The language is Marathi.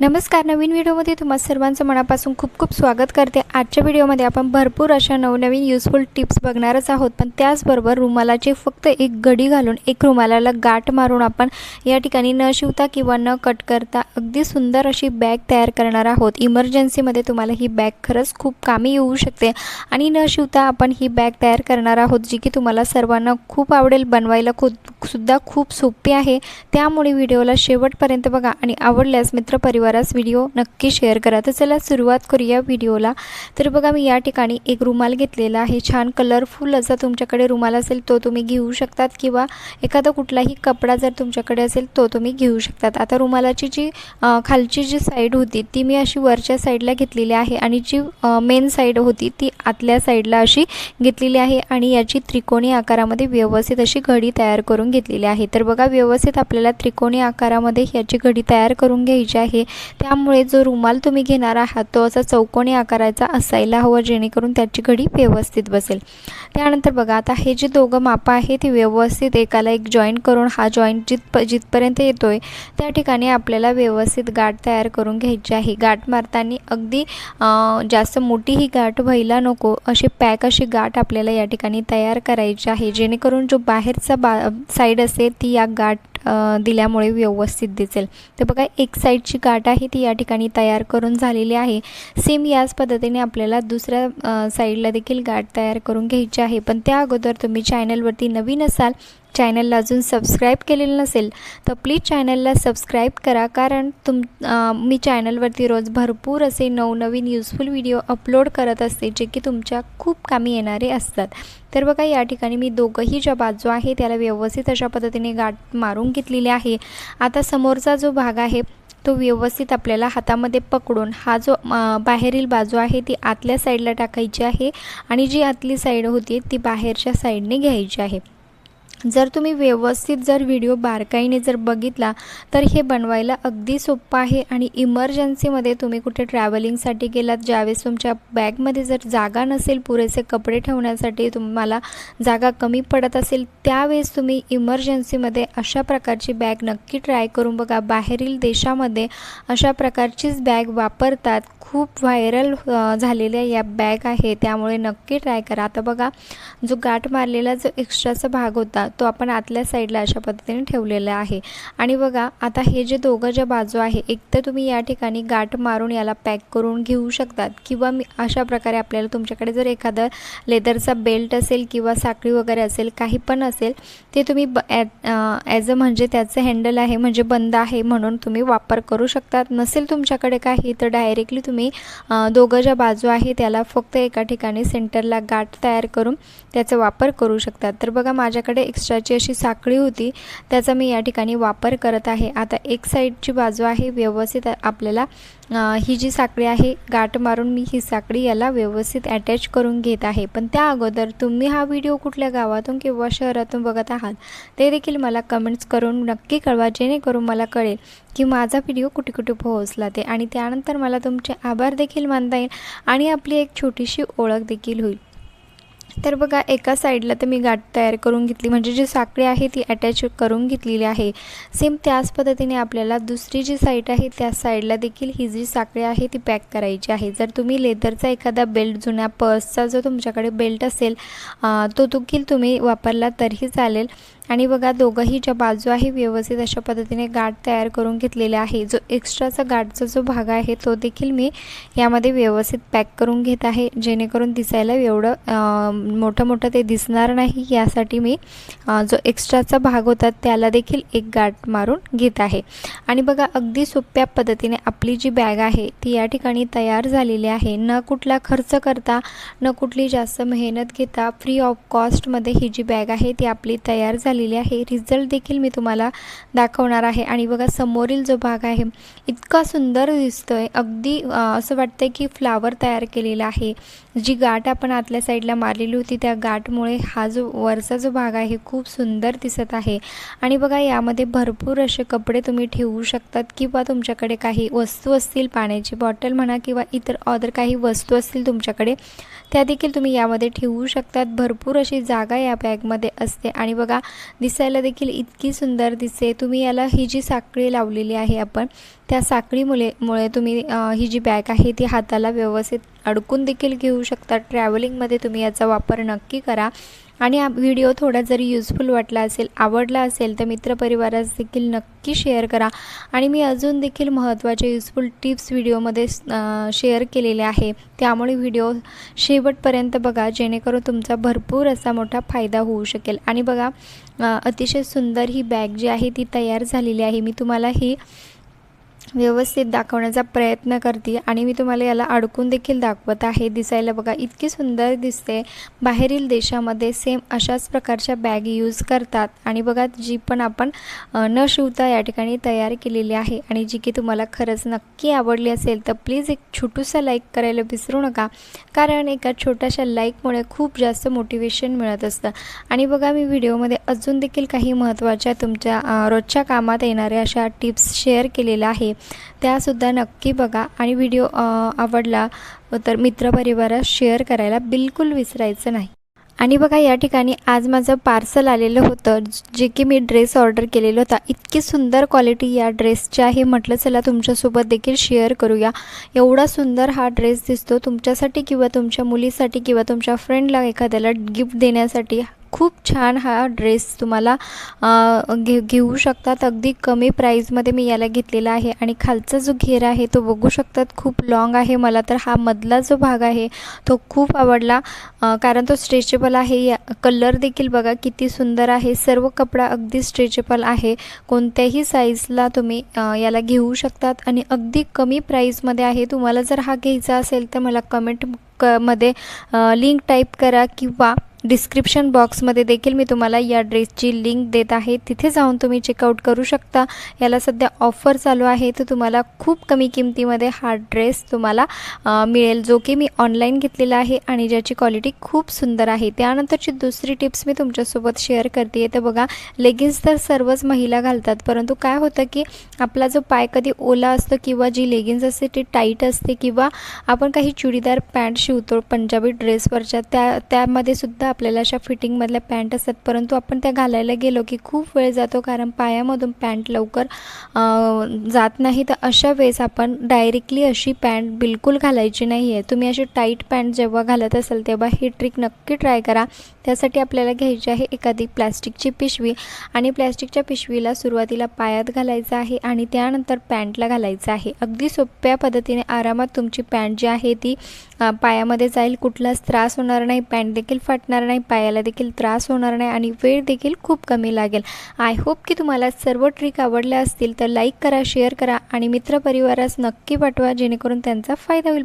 नमस्कार नवीन व्हिडिओमध्ये तुम्हा सर्वांचं मनापासून खूप खूप स्वागत करते. आजच्या व्हिडिओमध्ये आपण भरपूर अशा नवनवीन युजफुल टिप्स बघणारच आहोत. पण त्याचबरोबर रुमालाची फक्त एक गडी घालून एक रुमालाला गाठ मारून आपण या ठिकाणी न शिवता किंवा न कट करता अगदी सुंदर अशी बॅग तयार करणार आहोत. इमर्जन्सीमध्ये तुम्हाला ही बॅग खरंच खूप कामी येऊ शकते. आणि न शिवता आपण ही बॅग तयार करणार आहोत जी की तुम्हाला सर्वांना खूप आवडेल बनवायला खूप सुद्धा खूप सोपी आहे. त्यामुळे व्हिडिओला शेवटपर्यंत बघा आणि आवडल्यास बराच व्हिडिओ नक्की शेअर करा. तर चला सुरुवात करूया व्हिडिओला. तर बघा मी या ठिकाणी एक रुमाल घेतलेला आहे. छान कलरफुल असा तुमच्याकडे रुमाल असेल तो तुम्ही घेऊ शकतात किंवा एखादा कुठलाही कपडा जर तुमच्याकडे असेल तो तुम्ही घेऊ शकतात. आता रुमालाची जी खालची जी साईड होती ती मी अशी वरच्या साईडला घेतलेली आहे आणि जी मेन साईड होती ती आतल्या साईडला अशी घेतलेली आहे आणि याची त्रिकोणी आकारामध्ये व्यवस्थित अशी घडी तयार करून घेतलेली आहे. तर बघा व्यवस्थित आपल्याला त्रिकोणी आकारामध्ये याची घडी तयार करून घ्यायची आहे. त्यामुळे जो रुमाल तुम्ही घेणार आहात तो असा चौकोनी आकाराचा असायला हवा जेणेकरून त्याची घडी व्यवस्थित बसेल. त्यानंतर बघा आता हे जे दोघं मापं आहे ते व्यवस्थित एकाला एक जॉईंट करून हा जॉईंट जित जिथपर्यंत येतो आहे त्या ठिकाणी आपल्याला व्यवस्थित गाठ तयार करून घ्यायची आहे. गाठ मारताना अगदी जास्त मोठी ही गाठ व्हायला नको अशी पॅक अशी गाठ आपल्याला या ठिकाणी तयार करायची आहे. जेणेकरून जो बाहेरचा बा साईड असेल ती या गाठ दिल्यामुळे व्यवस्थित दिसेल. तर बघा एक साईडची गाठ आहे ती या ठिकाणी तयार करून झालेली आहे. सेम याच पद्धतीने आपल्याला दुसऱ्या साईडला देखील गाठ तयार करून घ्यायची आहे. पण त्या अगोदर तुम्ही चॅनलवरती नवीन असाल चॅनलला अजून सबस्क्राईब केलेलं नसेल तर प्लीज चॅनलला सबस्क्राईब करा. कारण तुम मी चॅनलवरती रोज भरपूर असे नवनवीन युजफुल व्हिडिओ अपलोड करत असते जे की तुमच्या खूप कामी येणारे असतात. तर बघा या ठिकाणी मी दोघंही ज्या बाजू आहे त्याला व्यवस्थित अशा पद्धतीने गाठ मारून घेतलेली आहे. आता समोरचा जो भाग आहे तो व्यवस्थित आपल्याला हातामध्ये पकडून हा जो बाहेरील बाजू आहे ती आतल्या साईडला टाकायची आहे आणि जी आतली साईड होती ती बाहेरच्या साईडने घ्यायची आहे. जर तुम्ही व्यवस्थित जर व्हिडिओ बारकाईने जर बघितला तर हे बनवायला अगदी सोपं आहे आणि इमर्जन्सीमध्ये तुम्ही कुठे ट्रॅव्हलिंगसाठी गेलात ज्यावेळेस तुमच्या बॅगमध्ये जर जागा नसेल पुरेसे कपडे ठेवण्यासाठी तुम्हाला जागा कमी पडत असेल त्यावेळेस तुम्ही इमर्जन्सीमध्ये अशा प्रकारची बॅग नक्की ट्राय करून बघा. बाहेरील देशामध्ये अशा प्रकारचीच बॅग वापरतात. खूप व्हायरल झालेल्या या बॅग आहे. त्यामुळे नक्की ट्राय करा. आता बघा जो गाठ मारलेला जो एक्स्ट्राचा भाग होता तो आपण आतल्या साईडला अशा पद्धतीने ठेवलेला आहे. आणि बघा आता हे जे दोघं ज्या बाजू आहे एक तर तुम्ही या ठिकाणी गाठ मारून याला पॅक करून घेऊ शकतात. किंवा मी अशा प्रकारे आपल्याला तुमच्याकडे जर एखादं लेदरचा बेल्ट असेल किंवा साखळी वगैरे असेल काही पण असेल ते तुम्ही ब ॲज अ म्हणजे त्याचं हँडल आहे म्हणजे बंद आहे म्हणून तुम्ही वापर करू शकतात. नसेल तुमच्याकडे काही तर डायरेक्टली तुम्ही दोघं ज्या बाजू आहे त्याला फक्त एका ठिकाणी सेंटरला गाठ तयार करून त्याचा वापर करू शकतात. तर बघा माझ्याकडे एक्स्ट्राची अशी साखळी होती. त्याचा मी या ठिकाणी वापर करत आहे. आता एक साईडची बाजू आहे व्यवस्थित आपल्याला ही जी साखळी आहे गाठ मारून मी ही साखळी याला व्यवस्थित अटॅच करून घेत आहे. पण त्या अगोदर तुम्ही हा व्हिडिओ कुठल्या गावातून किंवा शहरातून बघत आहात ते देखील मला कमेंट्स करून नक्की कळवा जेणेकरून मला कळेल की माझा व्हिडिओ कुठे कुठे पोहोचला ते. आणि त्यानंतर मला तुमचे आभार देखील मानता येईल आणि आपली एक छोटीशी ओळख देखील होईल. तर बघा एका साईडला तर मी गाठ तयार करून घेतली. म्हणजे जी साखळी आहे ती अटॅच करून घेतलेली आहे. सेम त्याच पद्धतीने आपल्याला दुसरी जी साईड आहे त्या साईडला देखील ही जी साखळी आहे ती पॅक करायची आहे. जर तुम्ही लेदरचा एखादा बेल्ट जुन्या पर्सचा जो तुमच्याकडे बेल्ट असेल तो देखील तुम्ही वापरला तरीही चालेल. आणि बघा दोघंही ज्या बाजू आहे व्यवस्थित अशा पद्धतीने गाठ तयार करून घेतलेला आहे. जो एक्स्ट्राचा गाठचा जो भाग आहे तो देखील मी यामध्ये व्यवस्थित पॅक करून घेत आहे. जेणेकरून दिसायला एवढं मोठं मोठं ते दिसणार नाही यासाठी मी जो एक्स्ट्राचा भाग होता त्याला देखील एक गाठ मारून घेत आहे. आणि बघा अगदी सोप्या पद्धतीने आपली जी बॅग आहे ती या ठिकाणी तयार झालेली आहे. न कुठला खर्च करता न कुठली जास्त मेहनत घेता फ्री ऑफ कॉस्टमध्ये ही जी बॅग आहे ती आपली तयार झालेली आहे. रिझल्ट देखील मी तुम्हाला दाखवणार आहे. आणि बघा समोरील जो भाग आहे इतका सुंदर दिसतोय. अगदी असं वाटतंय की फ्लावर तयार केलेला आहे. जी गाठ आपण आतल्या साईडला मारलेली होती त्या गाठमुळे. हा जो वरचा जो भाग आहे खूप सुंदर दिसत आहे. आणि बघा यामध्ये भरपूर असे कपडे तुम्ही ठेवू शकतात किंवा तुमच्याकडे काही वस्तू असतील पाण्याची बॉटल म्हणा किंवा इतर अदर काही वस्तू असतील तुमच्याकडे त्या देखील तुम्ही यामध्ये ठेवू शकतात. भरपूर अशी जागा या बॅगमध्ये असते. आणि बघा दिसायला देखील इतकी सुंदर दिसते. तुम्ही याला ही जी साखळी लावलेली आहे आपण त्या साखळीमुळे मुळे तुम्ही ही जी बॅग आहे ती हाताला व्यवस्थित अडकून देखील घेऊ शकता. ट्रॅव्हलिंगमध्ये तुम्ही याचा वापर नक्की करा. आणि हा व्हिडिओ थोडा जरी युजफुल वाटला असेल आवडला असेल तर मित्रपरिवारास देखील नक्की शेअर करा. आणि मी अजून देखील महत्त्वाचे युजफुल टिप्स व्हिडिओमध्ये शेअर केलेले आहे. त्यामुळे व्हिडिओ शेवटपर्यंत बघा जेणेकरून तुमचा भरपूर असा मोठा फायदा होऊ शकेल. आणि बघा अतिशय सुंदर ही बॅग जी आहे ती तयार झालेली आहे. मी तुम्हाला ही व्यवस्थित दाखवण्याचा प्रयत्न करते आणि मी तुम्हाला याला अडकून देखील दाखवत आहे. दिसायला बघा इतकी सुंदर दिसते. बाहेरील देशामध्ये सेम अशाच प्रकारच्या बॅग यूज करतात. आणि बघा जी पण आपण न शिवता या ठिकाणी तयार केलेली आहे. आणि जी की तुम्हाला खरंच नक्की आवडली असेल तर प्लीज एक छोटूसा लाईक करायला विसरू नका. कारण एका छोट्याशा लाईकमुळे खूप जास्त मोटिवेशन मिळत असतं. आणि बघा मी व्हिडिओमध्ये अजून देखील काही महत्त्वाच्या तुमच्या रोजच्या कामात येणाऱ्या अशा टिप्स शेअर केलेल्या आहे. त्यासुद्धा नक्की बघा. आणि व्हिडिओ आवडला तर मित्रपरिवारात शेअर करायला बिलकुल विसरायचं नाही. आणि बघा या ठिकाणी आज माझं पार्सल आलेलं होतं. जे की मी ड्रेस ऑर्डर केलेला होता. इतकी सुंदर क्वालिटी या ड्रेसची आहे. म्हटलं चला तुमच्यासोबत देखील शेअर करूया. एवढा सुंदर हा ड्रेस दिसतो तुमच्यासाठी किंवा तुमच्या मुलीसाठी किंवा तुमच्या फ्रेंडला एखाद्याला गिफ्ट देण्यासाठी. खूप छान हा ड्रेस तुम्हाला घे घेऊ शकतात. अगदी कमी प्राईजमध्ये मी याला घेतलेला आहे. आणि खालचा जो घेर आहे तो बघू शकतात. खूप लाँग आहे. मला तर हा मधला जो भाग आहे तो खूप आवडला. कारण तो स्ट्रेचेबल आहे. या कलर देखील बघा किती सुंदर आहे. सर्व कपडा अगदी स्ट्रेचेबल आहे. कोणत्याही साईजला तुम्ही याला घेऊ शकतात. आणि अगदी कमी प्राईजमध्ये आहे. तुम्हाला जर हा घ्यायचा असेल तर मला कमेंट क मध्ये लिंक टाईप करा किंवा डिस्क्रिप्शन बॉक्समध्ये देखील मी तुम्हाला या ड्रेसची लिंक देत आहे. तिथे जाऊन तुम्ही चेकआउट करू शकता. याला सध्या ऑफर चालू आहे. तर तुम्हाला खूप कमी किमतीमध्ये हा ड्रेस तुम्हाला मिळेल जो की मी ऑनलाईन घेतलेला आहे आणि ज्याची क्वालिटी खूप सुंदर आहे. त्यानंतरची दुसरी टिप्स मी तुमच्यासोबत शेअर करते. तर बघा लेगिन्स तर सर्वच महिला घालतात. परंतु काय होतं की आपला जो पाय कधी ओला असतो किंवा जी लेगिन्स असते ती टाईट असते किंवा आपण काही चुडीदार पॅन्ट शिवतो पंजाबी ड्रेसवरच्या त्या त्यामध्ये सुद्धा आपल्याला अशा फिटिंगमधल्या पॅन्ट असतात. परंतु आपण त्या घालायला गेलो की खूप वेळ जातो कारण पायामधून पॅन्ट लवकर जात नाही. तर अशा वेळेस आपण डायरेक्टली अशी पॅन्ट बिलकुल घालायची नाही आहे तुम्ही अशी टाईट पॅन्ट जेव्हा घालत असाल तेव्हा ही ट्रिक नक्की ट्राय करा. त्यासाठी आपल्याला घ्यायची आहे एखादी प्लॅस्टिकची पिशवी आणि प्लॅस्टिकच्या पिशवीला सुरुवातीला पायात घालायचं आहे आणि त्यानंतर पॅन्टला घालायचं आहे. अगदी सोप्या पद्धतीने आरामात तुमची पॅन्ट जी आहे ती पायामध्ये जाईल. कुठलाच त्रास होणार नाही. पॅन्ट देखील फाटणार नाही पायाला देखील त्रास होणार नाही आणि वेळ देखील खूप कमी लागेल. आय होप की तुम्हाला सर्व ट्रिक आवडल्या असतील तर लाईक करा शेअर करा आणि मित्रपरिवारास नक्की पाठवा जेणेकरून त्यांचा फायदा होईल.